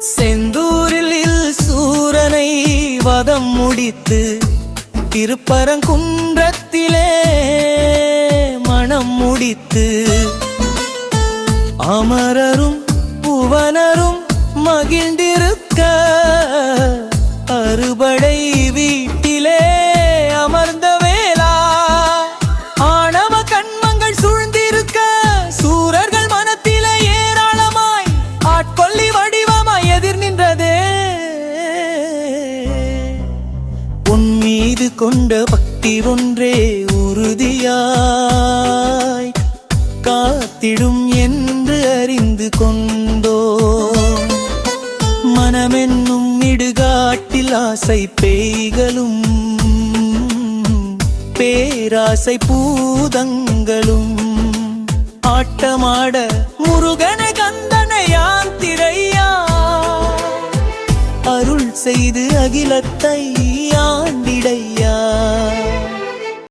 செந்தூரில் சூரனை வதம் முடித்து திருப்பரங்குன்றத்திலே மனம் முடித்து அமரரும் புவனரும் மகிழ்ந்திருக்க அறுபடை வீட்டில் கொண்ட பக்தி ஒன்றே உறுதியாய் காத்திடும் என்று அறிந்து கொண்டோ. மனமென்னும் இடுகாட்டில் ஆசை பேய்களும் பேராசை பூதங்களும். ஆட்டமாட முருகன கந்தனை திரையா அருள் செய்து அகிலத்தை ஆண்டிடையா.